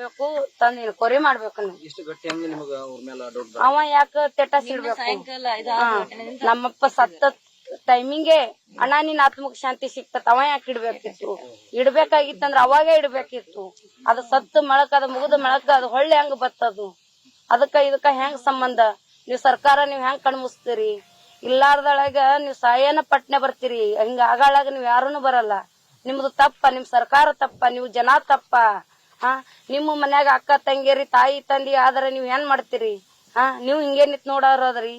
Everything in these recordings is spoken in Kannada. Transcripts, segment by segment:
ಬೇಕು ತಂದಿನ ಕೊರಿ ಮಾಡ್ಬೇಕು ನೀವು. ಇಷ್ಟು ಗಟ್ಟಿ ಹಂಗೆ ನಿಮಗ ಅವ್ರ ಮೇಲೆ ಡೌಟ್ ಅವ ಯಾಕ ತೆಟ್ಟ ಸಿಡ್ಬೇಕು. ನಮ್ಮಪ್ಪ ಸತ್ತ ಟೈಮಿಂಗೆ ಅಣ್ಣ ನಿನ್ ಆತ್ಮಕ್ ಶಾಂತಿ ಸಿಕ್ತತ್ ಅವ ಯಾಕೆ ಇಡ್ಬೇಕಿತ್ತು? ಇಡ್ಬೇಕಾಗಿತ್ತಂದ್ರ ಅವಾಗೇ ಇಡ್ಬೇಕಿತ್ತು. ಅದು ಸತ್ತ ಮಳಕ ಅದ ಮುಗಿದ ಮಳಕ ಅದು ಹೊಳ್ಳಿ ಹೆಂಗ್ ಬತ್ತದು. ಅದಕ್ಕ ಇದಕ್ಕ ಹೆಂಗ್ ಸಂಬಂಧ? ನೀವ್ ಸರ್ಕಾರ ನೀವ್ ಹೆಂಗ್ ಕಣ್ಮುಸ್ತೀರಿ ಇಲ್ಲಾರ್ದೊಳಗ ನೀವ್ ಸಾಯನ ಪಟ್ನೆ ಬರ್ತೀರಿ. ಹಿಂಗ ಆಗಾಳಾಗ ನೀವ್ ಯಾರೂನು ಬರಲ್ಲ. ನಿಮ್ದು ತಪ್ಪ ನಿಮ್ ಸರ್ಕಾರ ತಪ್ಪ ನೀವು ಜನ ತಪ್ಪ. ಹಾ ನಿಮ್ಮ ಮನ್ಯಾಗ ಅಕ್ಕ ತಂಗಿಯರಿ, ತಾಯಿ ತಂದಿ ಆದ್ರೆ ನೀವ್ ಏನ್ ಮಾಡ್ತೀರಿ? ಹಾ ನೀವು ಹಿಂಗೇ ನಿತ್ ನೋಡೋರದ್ರಿ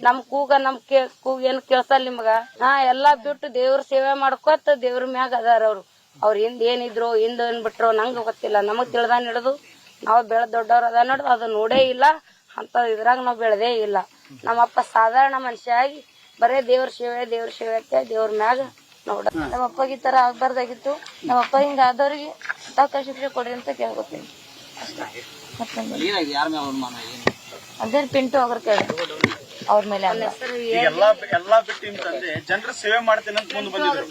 ನಮ್ ಕೂಗ, ನಮ್ ಕೇ, ಕೂಗ ಏನ್ ಕೇಳ್ಸಲ್ ನಿಮ್ಗ? ಹಾ ಎಲ್ಲಾ ಬಿಟ್ಟು ದೇವ್ರ ಸೇವೆ ಮಾಡ್ಕೊತ ದೇವ್ರ ಮ್ಯಾಗ ಅದಾರ ಅವ್ರು. ಅವ್ರ ಹಿಂದ್ ಏನಿದ್ರು ಹಿಂದ್ ಏನ್ ಬಿಟ್ರು, ನಂಗ ಗೊತ್ತಿಲ್ಲ. ನಮಗ್ ತಿಳ್ದಾನ್ ಹಿಡಿದು ನಾವ್ ಬೆಳ ದೊಡ್ಡವ್ರ ಅದ ನೋಡ್ದು, ಅದು ನೋಡೇ ಇಲ್ಲ. ಅಂತ ಇದ್ರಾಗ ನಾವ್ ಬೆಳೆದೇ ಇಲ್ಲ. ನಮ್ಮಪ್ಪ ಸಾಧಾರಣ ಮನುಷ್ಯ ಆಗಿ ಬರೇ ದೇವ್ರ ಸೇವೆ ದೇವ್ರ ಸೇವೆ ಅಂತ ದೇವ್ರ ಮ್ಯಾಗ ನೋಡ. ನಮ್ಮ ಅಪ್ಪಗೆ ಈ ತರ ಆಗ್ಬಾರ್ದಾಗಿತ್ತು. ನಮ್ಮಪ್ಪ ಹಿಂಗ ಆದವ್ರಿಗೆ ತಕ್ಕ ಶಿಕ್ಷೆ ಕೊಡ್ರಿ ಅಂತ ಕೇಳ್ಕೊತೀನಿ. ಅದೇನ್ ಯಾರ ಮೇಲೆ ಅನುಮಾನ ಏನು ಅದೇ ಪಿಂಟು ಅವ್ರ ಕೇಳಿ ಅವ್ರ ಮೇಲೆ ಅಲ್ಲ. ಎಲ್ಲಾ ಎಲ್ಲಾ ಬಿಟ್ಟು ನಿಮ್ ತಂದೆ ಜನರ ಸೇವೆ ಮಾಡ್ತೀನಿ ಅಂತ ಮುಂದೆ ಬಂದಿದ್ರು.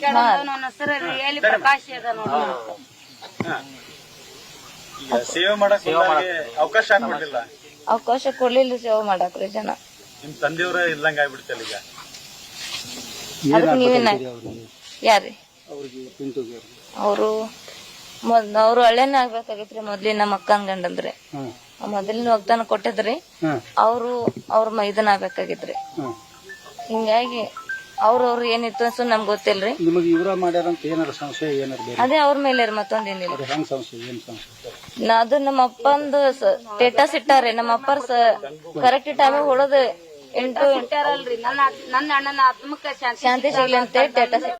ನನ್ನ ಹೆಸರು ರಿಯಲಿ ಪ್ರಕಾಶ್ ಅದ ನೋಡಿ. ಸೇವೆ ಮಾಡಕ್ ಅವಕಾಶ ಕೊಡ್ಲಿಲ್ಲ ಅವಕಾಶ ಕೊಡ್ಲಿಲ್ಲ ಸೇವೆ ಮಾಡಾಕ್ರಿ ಜನ. ನಿಮ್ ತಂದೆಯವ್ರ ಇಲ್ಲಂಗ ಆಗ್ಬಿಡ್ತಲ್ಲ ಈಗ. ಅದಕ್ಕೆ ನೀವೇನ ಯಾರಿ ಅವರು ಮೊದ್ ಅವ್ರು ಹಳ್ಳೆನ ಆಗ್ಬೇಕಾಗಿತ್ರಿ ಮೊದ್ಲಿನ ನಮ್ಮ ಅಕ್ಕನ ಗಂಡಂದ್ರಿ. ಮೊದಲಿನ ವಾಗ್ದಾನ ಕೊಟ್ಟಿದ್ರಿ. ಅವರು ಅವ್ರ ಮೈದನ ಆಗ್ಬೇಕಾಗಿತ್ರಿ. ಹಿಂಗಾಗಿ ಅವ್ರವ್ರು ಏನಿತ್ತು ಅನ್ಸು ನಮ್ಗೆ ಗೊತ್ತಿಲ್ರಿ. ನಿಮಗೆ ಇವರ ಮಾಡ್ಯಾರಂತ ಏನಾರ ಸಂಶಯ ಏನಾರ ಬೇರೆ? ಅದೇ ಅವ್ರ ಮೇಲೆ ಮತ್ತೊಂದೇನಿಲ್ಲ ಹೆಂಗ್ ಸಂಶಯ ಏನ್ ಸಂಶಯ? ನಾ ಅದು ನಮ್ಮ ಅಪ್ಪಂದು ಸ್ಟೇಟಸ್ ಇಟ್ಟಾರೆ. ನಮ್ಮ ಅಪ್ಪರ್ ಕರೆಕ್ಟ್ ಟೈಮಿಗೆ ಹೊಡೋದು ಎಂಟು ಇಟ್ಟಾರಲ್ರಿ. ನನ್ನ ನನ್ನ ಅಣ್ಣನ ಆತ್ಮಕ್ಕೆ ಶಾಂತಿ ಸಿಗ್ಲಿ ಅಂತ ಸ್ಟೇಟಸ್